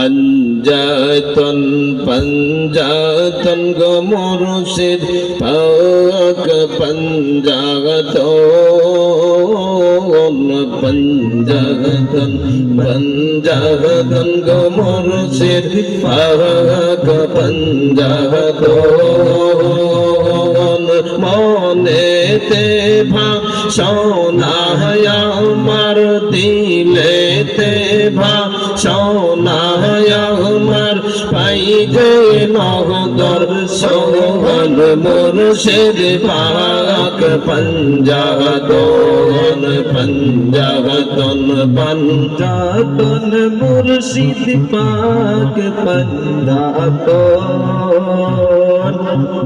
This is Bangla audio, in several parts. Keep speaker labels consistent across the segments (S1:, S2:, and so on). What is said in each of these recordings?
S1: পঞ্জাতন পঞ্জাতন গো মুর্শিদ পাক পঞ্জাতন পঞ্জাতন পঞ্জাতন গো মুর্শিদ পাক পঞ্জাতন মনেতে ভাষণায় আমার দিলেতে ভাষণায় আমার পাই যে নহদর সোহন মুর্শিদ পাক পঞ্জাতন পঞ্জাতন পঞ্জাতন মুর্শিদ পাক পঞ্জাতন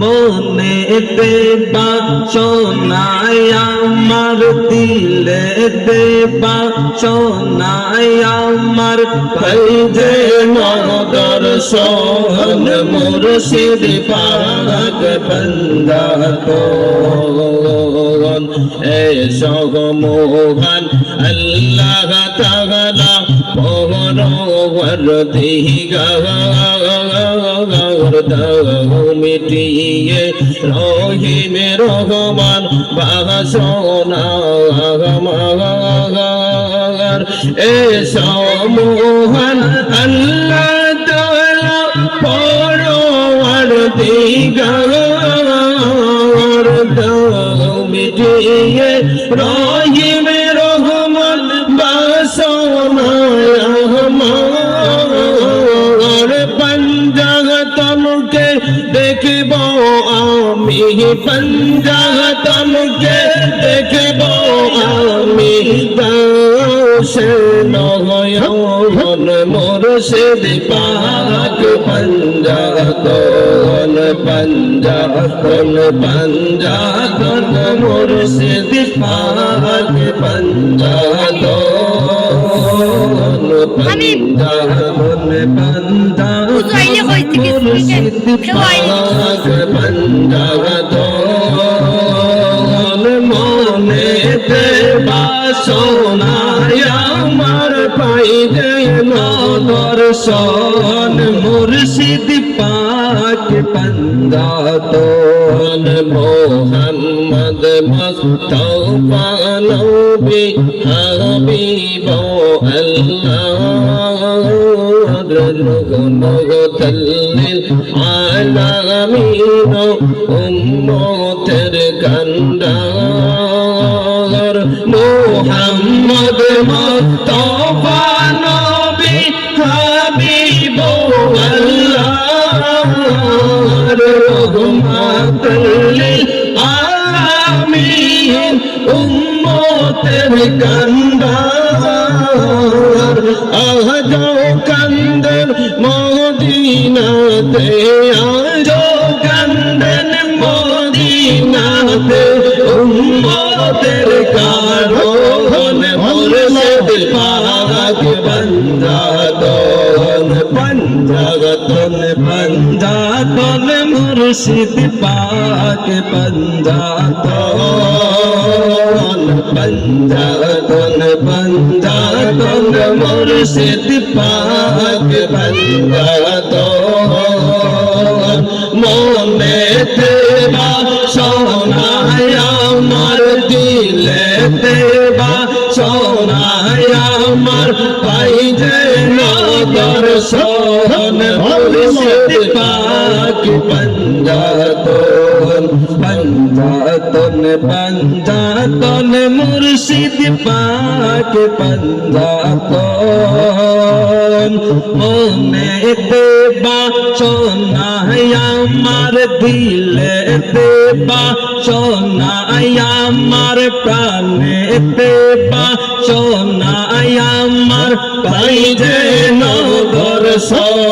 S1: মনেতে বাসনায় আমার দিলেতে বাসনায় আমার পাই যে নগর সোহন মুর্শিদ পাক বন্দাতন এ সহ মোহন, আল্লাহ তাআলা পরওয়ার দিগার মিটিয়ে রহিমে রহমান বাসনা এ সমোহন আল্লাহ তাআলা পরওয়ার দিগার রহিমে আমি পঞ্জাগতমকে দেখব আমি দাসে নয়ন মোর সে পাক পঞ্জাগতন পঞ্জাগতন পঞ্জাগতন মোর সে পাক পঞ্জাগতন পঞ্জাগতন পঞ্জাগতন
S2: বুঝাইলে হইতে কি
S1: দর্শন মুর্শিদ পাক পন্দাতন মোহাম্মদ মুস্তফা নবী হাবিব আল্লাহ। রহমতাল্লিল আলামিন উম্মতের গন্ডার মোহাম্মদ মুস্তফা নবী হাবিব আল্লাহ রহমতাল্লিল আলামিন উম্মতের গন্ডার আজও কান্দন মদিনাতে আজও কান্দন মদিনাতে উম্মতের কারণ মুর্শিদ পাক বন্দাতন পঞ্জাগতন পঞ্জাতন মুর্শিদ পাক পঞ্জাতন পঞ্জাতন পঞ্জাতন মুর্শিদ পাক পঞ্জাতন মনেতে বাসনায় আমার দিলেতে বাসনায় আমার পাই যে মুর্শিদ পাক পঞ্জাতন পঞ্জাতন পঞ্জাতন মুর্শিদ পাক পঞ্জাতন মনেতে বাসনায় আমার দিলেতে বাসনায় আমার প্রাণেতে বাসনায় আমার পাই যে নগর সোহন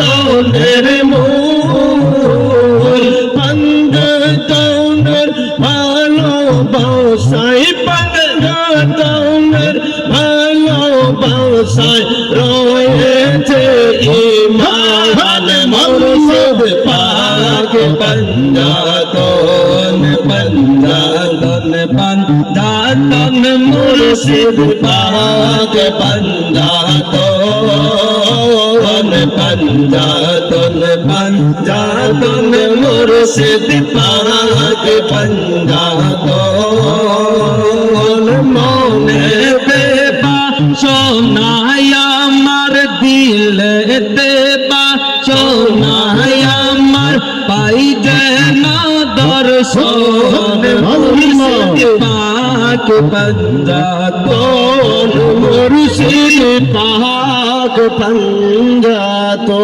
S1: পঞ্জাতনের মূল পঞ্জাতনের ভালোবাসায় পঞ্জাতনের ভালোবাসায় রয়েছে ইমান। মুর্শিদ পাক পঞ্জাতন পঞ্জাতন পঞ্জাতন মুর্শিদ পাক পঞ্জাতন পঞ্জাতন পঞ্জাতন মুর্শিদ পাক পঞ্জাতন। মনে বেপা সোনায় আমার দিলে দেবা সোনায় আমার পাই যেন দর্শন। মুর্শিদ পাক পঞ্জাতন মুর্শিদ পাক পঞ্জাতন